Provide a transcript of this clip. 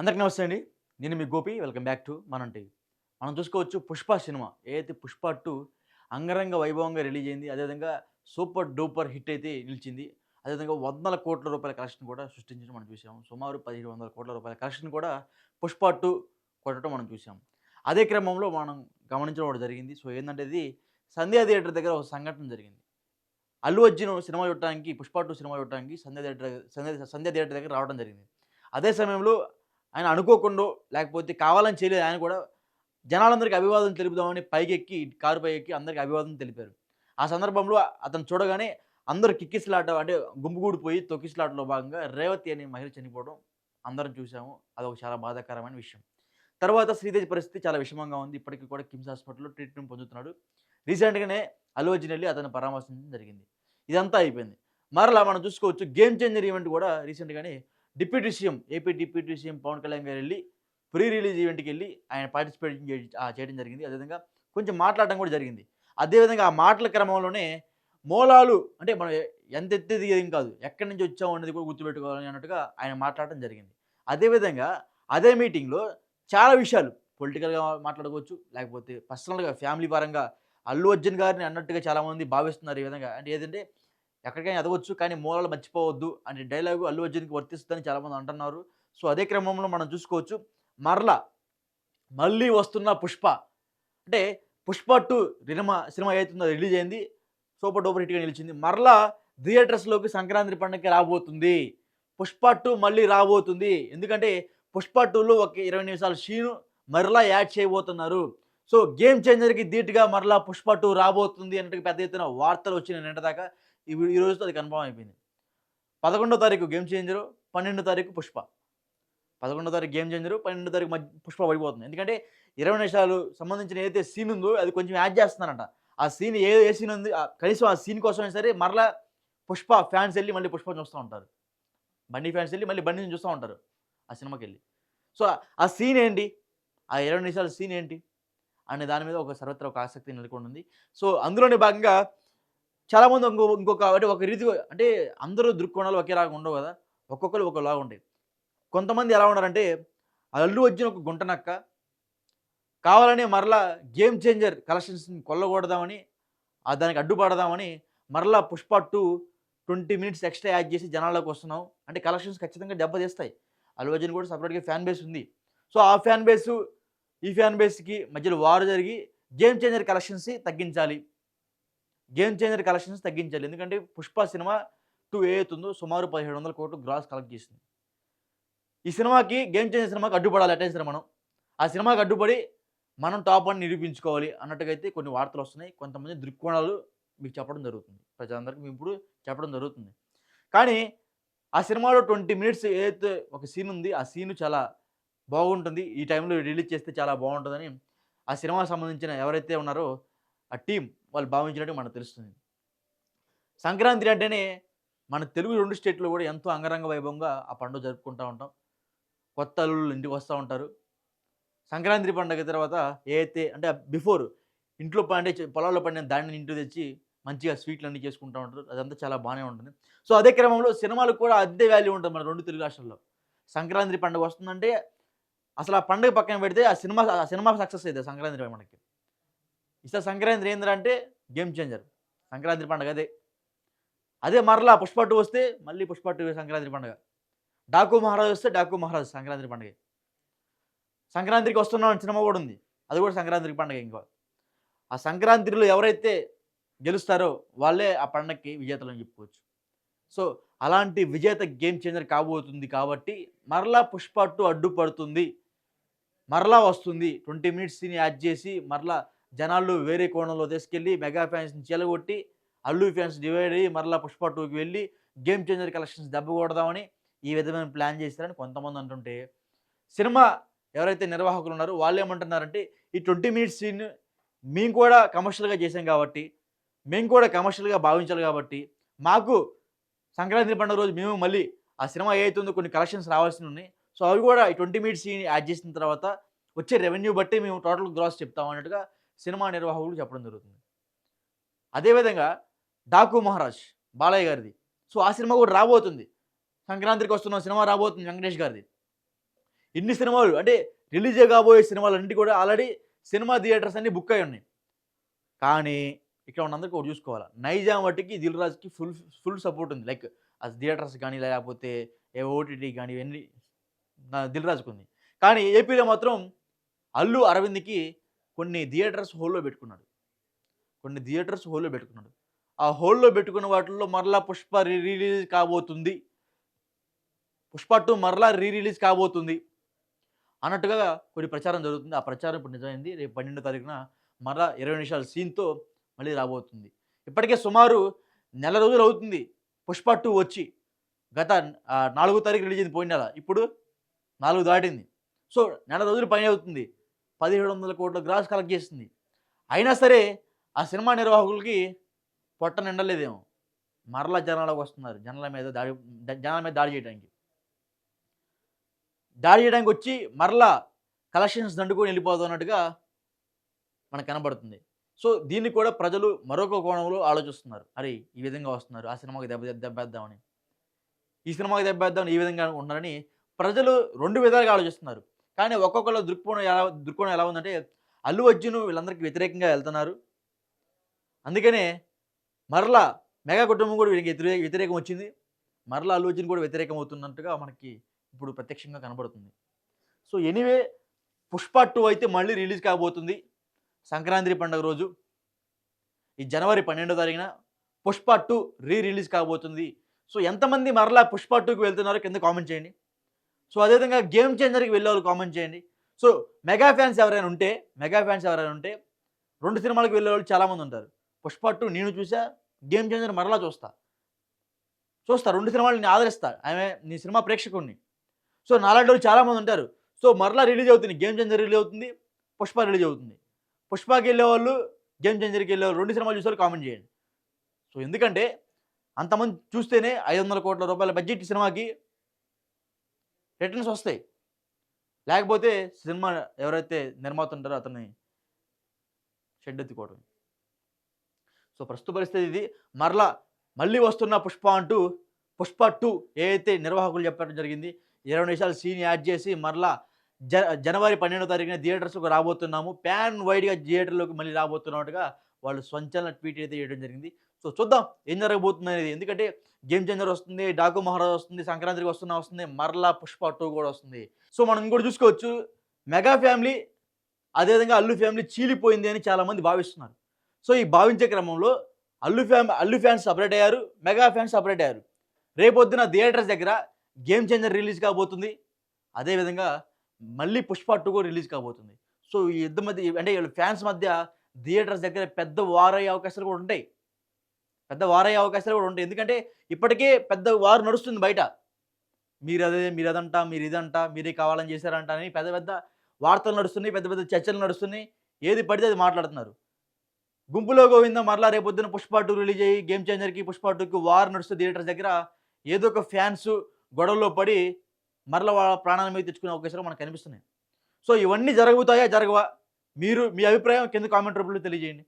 అందరికీ నమస్తే అండి. నేను మీ Gopi. Welcome back to Manam TV. మనం చూసుకోవచ్చు పుష్ప సినిమా. ఏదైతే పుష్ప టూ అంగరంగ వైభవంగా రిలీజ్ అయింది అదేవిధంగా సూపర్ డూపర్ హిట్ అయితే నిలిచింది. అదేవిధంగా వందల కోట్ల రూపాయల కలెక్షన్ కూడా సృష్టించడం మనం చూసాం సుమారు పదిహేడు వందల కోట్ల రూపాయల కలెక్షన్ కూడా పుష్ప టూ కొట్టడం మనం చూసాం అదే క్రమంలో మనం గమనించడం కూడా జరిగింది. సో ఏంటంటే ఇది సంధ్యా థియేటర్ దగ్గర ఒక సంఘటన జరిగింది. అల్లు అర్జున్ సినిమా చూడటానికి పుష్ప టూ సినిమా చూడటానికి సంధ్యా థియేటర్ సంధ్యా సంధ్యా థియేటర్ దగ్గర రావడం జరిగింది. అదే సమయంలో ఆయన అనుకోకుండా లేకపోతే కావాలని చేయలేదు ఆయన కూడా జనాలందరికీ అభివాదం తెలుపుదామని పైకి ఎక్కి కారు పైకెక్కి అందరికీ అభివాదం తెలిపారు. ఆ సందర్భంలో అతను చూడగానే అందరూ కిక్కిస్లాట అంటే గుంపుగూడిపోయి తొక్కిస్లాటలో భాగంగా రేవతి అనే మహిళ చనిపోవడం అందరం చూసాము అదొక చాలా బాధాకరమైన విషయం. తర్వాత శ్రీదేవి పరిస్థితి చాలా విషమంగా ఉంది. ఇప్పటికీ కూడా కిమ్స్ హాస్పిటల్లో ట్రీట్మెంట్ పొందుతున్నాడు. రీసెంట్గానే అల్లు అర్జున్ వెళ్ళి అతను పరామర్శించడం జరిగింది. ఇదంతా అయిపోయింది. మరలా మనం చూసుకోవచ్చు గేమ్ చేంజర్ ఈవెంట్ కూడా రీసెంట్గానే deputy CM AP deputy CM Pawan Kalyan గారు వెళ్ళి ప్రీ రిలీజ్ ఈవెంట్కి వెళ్ళి ఆయన పార్టిసిపేట్ చేయడం జరిగింది. అదేవిధంగా కొంచెం మాట్లాడడం కూడా జరిగింది. అదేవిధంగా ఆ మాటల క్రమంలోనే మూలాలు అంటే మనం ఎంత ఎత్తేది ఏం కాదు ఎక్కడి నుంచి వచ్చాము అనేది కూడా గుర్తుపెట్టుకోవాలని అన్నట్టుగా ఆయన మాట్లాడడం జరిగింది. అదేవిధంగా అదే మీటింగ్లో చాలా విషయాలు పొలిటికల్గా మాట్లాడుకోవచ్చు లేకపోతే పర్సనల్గా ఫ్యామిలీ పరంగా అల్లు అర్జున్ గారిని అన్నట్టుగా చాలామంది భావిస్తున్నారు ఈ విధంగా. అంటే ఏదంటే ఎక్కడికైనా ఎదవచ్చు కానీ మూలాలు మర్చిపోవద్దు అనే డైలాగు అల్లు అర్జున్కి వర్తిస్తుందని చాలామంది అంటున్నారు. సో అదే క్రమంలో మనం చూసుకోవచ్చు. మరలా మళ్ళీ వస్తున్న పుష్ప. అంటే పుష్ప టూ సినిమా సినిమా అవుతుందో రిలీజ్ అయింది. సూపర్ డూపర్ హిట్గా నిలిచింది. మరలా థియేటర్స్లోకి సంక్రాంతి పండుగకి రాబోతుంది. పుష్ప టూ మళ్ళీ రాబోతుంది. ఎందుకంటే పుష్ప టూలో ఒక ఇరవై నిమిషాల షీను మరలా యాడ్ చేయబోతున్నారు. సో గేమ్ చేంజర్కి ధీటుగా మరలా పుష్ప టూ రాబోతుంది అన్నట్టు పెద్ద ఎత్తున వార్తలు వచ్చినాయి నిన్నటిదాకా దాకా ఈ ఈ రోజుతో అది కన్ఫర్మ్ అయిపోయింది. పదకొండో తారీఖు గేమ్ చేంజరు పన్నెండో తారీఖు పుష్ప. పదకొండో తారీఖు గేమ్ చేంజరు పన్నెండో తారీఖు మధ్య పుష్ప పడిపోతుంది. ఎందుకంటే ఇరవై నిమిషాలు సంబంధించిన ఏదైతే సీన్ ఉందో అది కొంచెం యాడ్ చేస్తున్నారంట. ఆ సీన్ ఏ ఏ సీన్ ఉంది ఆ కనీసం ఆ సీన్ కోసమైనా సరే మరలా పుష్ప ఫ్యాన్స్ వెళ్ళి మళ్ళీ పుష్ప చూస్తూ ఉంటారు. బండి ఫ్యాన్స్ వెళ్ళి మళ్ళీ బండిని చూస్తూ ఉంటారు ఆ సినిమాకి వెళ్ళి. సో ఆ సీన్ ఏంటి? ఆ ఇరవై నిమిషాల సీన్ ఏంటి? అనే దాని మీద ఒక సర్వత్ర ఒక ఆసక్తి నెలకొని ఉంది సో అందులోనే భాగంగా చాలామంది ఇంకో ఇంకొక అంటే ఒక రీతి అంటే అందరూ దృక్కోణాలు ఒకేలాగా ఉండవు కదా. ఒక్కొక్కరు ఒకలాగా ఉండేవి కొంతమంది ఎలా ఉన్నారంటే అల్లు వచ్చిన ఒక గుంటనక్క కావాలని మరలా గేమ్ చేంజర్ కలెక్షన్స్ని కొల్లగొడదామని ఆ దానికి అడ్డుపడదామని మరలా Pushpa two twenty minutes extra add చేసి జనాల్లోకి వస్తున్నాం. అంటే కలెక్షన్స్ ఖచ్చితంగా దెబ్బతీస్తాయి. అల్లు అర్జున్ కూడా సపరేట్గా ఫ్యాన్ బేస్ ఉంది. సో ఆ ఫ్యాన్ బేసు ఈ ఫ్యాన్ బేస్కి మధ్యలో వారు జరిగి గేమ్ చేంజర్ కలెక్షన్స్ తగ్గించాలి. గేమ్ చేంజర్ కలెక్షన్స్ తగ్గించాలి. ఎందుకంటే పుష్ప సినిమా టూ ఏ అవుతుందో సుమారు పదిహేడు వందల కోట్లు గ్రాస్ కలెక్ట్ చేసింది. ఈ సినిమాకి గేమ్ చేంజర్ సినిమాకి అడ్డుపడాలి అటెన్షన్ మనం. ఆ సినిమాకి అడ్డుపడి మనం టాప్ అని నిరూపించుకోవాలి అన్నట్టుగా అయితే కొన్ని వార్తలు వస్తున్నాయి. కొంతమంది దృక్కోణాలు మీకు చెప్పడం జరుగుతుంది. ప్రజలందరికీ మేము ఇప్పుడు చెప్పడం జరుగుతుంది. కానీ ఆ సినిమాలో ట్వంటీ మినిట్స్ ఏదైతే ఒక సీన్ ఉంది ఆ సీన్ చాలా బాగుంటుంది. ఈ టైంలో రిలీజ్ చేస్తే చాలా బాగుంటుందని ఆ సినిమాకి సంబంధించిన ఎవరైతే ఉన్నారో ఆ టీం వాళ్ళు భావించినట్టు మనకు తెలుస్తుంది. సంక్రాంతి అంటేనే మన తెలుగు రెండు స్టేట్లో కూడా ఎంతో అంగరంగ వైభవంగా ఆ పండుగ జరుపుకుంటూ ఉంటాం. కొత్త అల్లుళ్ళు ఇంటికి వస్తూ ఉంటారు. సంక్రాంతి పండుగ తర్వాత ఏదైతే అంటే బిఫోర్ ఇంట్లో పండే పొలాల్లో పండిన దాన్ని ఇంటికి తెచ్చి మంచిగా స్వీట్లు అన్నీ చేసుకుంటూ ఉంటారు. అదంతా చాలా బాగానే ఉంటుంది. సో అదే క్రమంలో సినిమాలకు కూడా అదే వాల్యూ ఉంటుంది మన రెండు తెలుగు రాష్ట్రాల్లో. సంక్రాంతి పండుగ వస్తుందంటే అసలు ఆ పండుగ పక్కన పెడితే ఆ సినిమా ఆ సినిమా సక్సెస్ అయితే సంక్రాంతి మనకి ఈసారి సంక్రాంతి ఏంటంటే గేమ్ చేంజర్. సంక్రాంతి పండుగ అదే. అదే మరలా పుష్ప టూ వస్తే మళ్ళీ పుష్ప టూ సంక్రాంతి పండుగ. డాకు మహారాజ్ వస్తే డాకు మహారాజ్ సంక్రాంతి పండుగ. సంక్రాంతికి వస్తున్నాం సినిమా కూడా ఉంది. అది కూడా సంక్రాంతికి పండుగ ఇంకో. ఆ సంక్రాంతిలో ఎవరైతే గెలుస్తారో వాళ్ళే ఆ పండగకి విజేతలు అని చెప్పుకోవచ్చు. సో అలాంటి విజేత గేమ్ చేంజర్ కాబోతుంది కాబట్టి మరలా పుష్ప టూ అడ్డుపడుతుంది. మరలా వస్తుంది. ట్వంటీ మినిట్స్ని యాడ్ చేసి మరలా జనాలు వేరే కోణంలో తీసుకెళ్ళి మెగా ఫ్యాన్స్ని చెలగొట్టి అల్లు ఫ్యాన్స్ డివైడ్ అయ్యి మరలా పుష్ప టూకి వెళ్ళి గేమ్ చేంజర్ కలెక్షన్స్ దెబ్బ కొడదామని ఈ విధమైన ప్లాన్ చేశారని కొంతమంది అంటుంటే సినిమా ఎవరైతే నిర్వాహకులు ఉన్నారో వాళ్ళు ఏమంటున్నారంటే ఈ ట్వంటీ మినిట్స్ సీన్ మేము కూడా కమర్షియల్గా చేసాం కాబట్టి మేము కూడా కమర్షియల్గా భావించాలి కాబట్టి మాకు సంక్రాంతి పండుగ రోజు మేము మళ్ళీ ఆ సినిమా ఏదైతుందో కొన్ని కలెక్షన్స్ రావాల్సి ఉన్నాయి. సో అవి కూడా ఈ ట్వంటీ మినిట్స్ సీన్ యాడ్ చేసిన తర్వాత వచ్చే రెవెన్యూ బట్టి మేము టోటల్ గ్రాస్ చెప్తాం అన్నట్టుగా సినిమా నిర్వాహకులు చెప్పడం జరుగుతుంది. అదేవిధంగా డాకు మహారాజ్ బాలయ్య గారిది. సో ఆ సినిమా కూడా రాబోతుంది. సంక్రాంతికి వస్తున్న సినిమా రాబోతుంది వెంకటేష్ గారిది. ఇన్ని సినిమాలు అంటే రిలీజ్ కాబోయే సినిమాలన్నింటి కూడా ఆల్రెడీ సినిమా థియేటర్స్ అన్ని బుక్ అయి ఉన్నాయి. కానీ ఇక్కడ ఉన్నందరికీ ఒకటి చూసుకోవాలి. నైజాం వాటికి దిల్రాజ్కి ఫుల్ ఫుల్ సపోర్ట్ ఉంది. లైక్ అది థియేటర్స్ కానీ లేకపోతే ఏ ఓటీటీ కానీ ఇవన్నీ దిల్రాజ్కి దిల్ రాజుకు ఉంది కానీ ఏపీలో మాత్రం అల్లు అరవింద్కి కొన్ని థియేటర్స్ హోల్లో పెట్టుకున్నాడు. కొన్ని థియేటర్స్ హోల్లో పెట్టుకున్నాడు. ఆ హోల్లో పెట్టుకున్న వాటిల్లో మరలా పుష్ప రీ రిలీజ్ కాబోతుంది. పుష్ప టూ మరలా రీ రిలీజ్ కాబోతుంది. అన్నట్టుగా కొన్ని ప్రచారం జరుగుతుంది. ఆ ప్రచారం ఇప్పుడు నిజమైంది. రేపు పన్నెండో తారీఖున మరలా ఇరవై నిమిషాల సీన్తో మళ్ళీ రాబోతుంది. ఇప్పటికే సుమారు నెల రోజులు అవుతుంది పుష్ప టూ వచ్చి. గత నాలుగో తారీఖు రిలీజ్ అయింది పోయిన నెల. ఇప్పుడు నాలుగు దాటింది. సో నెల రోజులు పైన అవుతుంది. పదిహేడు వందల కోట్ల గ్రాస్ కలెక్ట్ చేసింది. అయినా సరే ఆ సినిమా నిర్వాహకులకి పొట్ట నిండలేదేమో. మరలా జనాలకు వస్తున్నారు. జనాల మీద దాడి జనాల మీద దాడి చేయడానికి. దాడి చేయడానికి వచ్చి మరలా కలెక్షన్స్ దండుకొని వెళ్ళిపోతున్నట్టుగా మనకు కనబడుతుంది. సో దీన్ని కూడా ప్రజలు మరొక కోణంలో ఆలోచిస్తున్నారు. అరే ఈ విధంగా వస్తున్నారు. ఆ సినిమాకి దెబ్బ దెబ్బేద్దామని. ఈ సినిమాకి దెబ్బేద్దామని ఈ విధంగా ఉన్నారని ప్రజలు రెండు విధాలుగా ఆలోచిస్తున్నారు. కానీ ఒక్కొక్కళ్ళ దృక్కోణం ఎలా దృక్కోణం ఎలా ఉందంటే అల్లు అర్జున్ వీళ్ళందరికీ వ్యతిరేకంగా వెళ్తున్నారు. అందుకనే మరలా మెగా కుటుంబం కూడా వీళ్ళకి వ్యతిరేకం వచ్చింది. మరలా అల్లు అర్జున్ కూడా వ్యతిరేకం అవుతున్నట్టుగా మనకి ఇప్పుడు ప్రత్యక్షంగా కనబడుతుంది. సో ఎనీవే పుష్ప టూ అయితే మళ్ళీ రిలీజ్ కాబోతుంది. సంక్రాంతి పండుగ రోజు. ఈ జనవరి పన్నెండో తారీఖున పుష్ప టూ రీ రిలీజ్ కాబోతుంది. సో ఎంతమంది మరలా పుష్ప టూకి వెళ్తున్నారో కింద కామెంట్ చేయండి. సో అదేవిధంగా గేమ్ చేంజర్కి వెళ్ళే వాళ్ళు కామెంట్ చేయండి. సో మెగా ఫ్యాన్స్ ఎవరైనా ఉంటే మెగా ఫ్యాన్స్ ఎవరైనా ఉంటే రెండు సినిమాలకు వెళ్ళే వాళ్ళు చాలామంది ఉంటారు. పుష్ప టూ నేను చూసా గేమ్ చేంజర్ మరలా చూస్తా. చూస్తా రెండు సినిమాలు నేను ఆదరిస్తా. ఆమె నీ సినిమా ప్రేక్షకుడిని సో నాలాంటి వాళ్ళు చాలామంది ఉంటారు. సో మరలా రిలీజ్ అవుతుంది గేమ్ చేంజర్ రిలీజ్ అవుతుంది పుష్ప రిలీజ్ అవుతుంది. పుష్పకి వెళ్ళే వాళ్ళు గేమ్ చేంజర్కి వెళ్ళే వాళ్ళు రెండు సినిమాలు చూసే వాళ్ళు కామెంట్ చేయండి. సో ఎందుకంటే అంతమంది చూస్తేనే ఐదు వందల కోట్ల రూపాయల బడ్జెట్ సినిమాకి రిటర్న్స్ వస్తాయి. లేకపోతే సినిమా ఎవరైతే నిర్మాత ఉంటారో అతన్ని షెడ్ ఎత్తుకోవడం సో ప్రస్తుత పరిస్థితి ఇది. మరలా మళ్ళీ వస్తున్న పుష్ప అంటూ పుష్ప టూ ఏదైతే నిర్వాహకులు చెప్పడం జరిగింది ఇరవై నిమిషాలు సీన్ యాడ్ చేసి మరలా జ జనవరి పన్నెండో తారీఖున థియేటర్స్కి రాబోతున్నాము. ప్యాన్ వైడ్గా థియేటర్లోకి మళ్ళీ రాబోతున్నట్టుగా వాళ్ళు స్వంచలన ట్వీట్ అయితే చేయడం జరిగింది. సో చూద్దాం ఏం జరగబోతుంది అనేది ఎందుకంటే గేమ్ చేంజర్ వస్తుంది డాకు మహారాజ్ వస్తుంది సంక్రాంతికి వస్తున్న వస్తుంది మరలా పుష్ప టూ కూడా వస్తుంది. సో మనం ఇంకోటి చూసుకోవచ్చు. మెగా ఫ్యామిలీ అదేవిధంగా అల్లు ఫ్యామిలీ చీలిపోయింది అని చాలామంది భావిస్తున్నారు. సో ఈ భావించే క్రమంలో Allu fam Allu fans separate అయ్యారు మెగా ఫ్యాన్స్ సపరేట్ అయ్యారు. రేపొద్దున థియేటర్స్ దగ్గర గేమ్ చేంజర్ రిలీజ్ కాబోతుంది. అదేవిధంగా మళ్ళీ పుష్ప టూ కూడా రిలీజ్ కాబోతుంది. సో ఈ ఇద్దరు మధ్య అంటే ఫ్యాన్స్ మధ్య థియేటర్స్ దగ్గర పెద్ద వారయ్యే అవకాశాలు కూడా ఉంటాయి. పెద్ద వారయ్యే అవకాశాలు కూడా ఉంటాయి. ఎందుకంటే ఇప్పటికే పెద్ద వారు నడుస్తుంది బయట. మీరు అదే మీరు అదంట మీరు ఇదంట మీరే కావాలని చేశారంట అని పెద్ద పెద్ద వార్తలు నడుస్తున్నాయి పెద్ద పెద్ద చర్చలు నడుస్తున్నాయి. ఏది పడితే అది మాట్లాడుతున్నారు. గుంపులో గోవింద మరలా రేపొద్దున పుష్ప టూ రిలీజ్ అయ్యి గేమ్ చేంజర్కి పుష్ప టూకి వార్ నడుస్తుంది థియేటర్స్ దగ్గర ఏదో ఒక ఫ్యాన్స్ గొడవల్లో పడి మరలా వాళ్ళ ప్రాణాల మీద తెచ్చుకునే అవకాశాలు మనకు కనిపిస్తున్నాయి. సో ఇవన్నీ జరుగుతాయా జరగవా? మీరు మీ అభిప్రాయం కింద కామెంట్ రూపంలో తెలియజేయండి.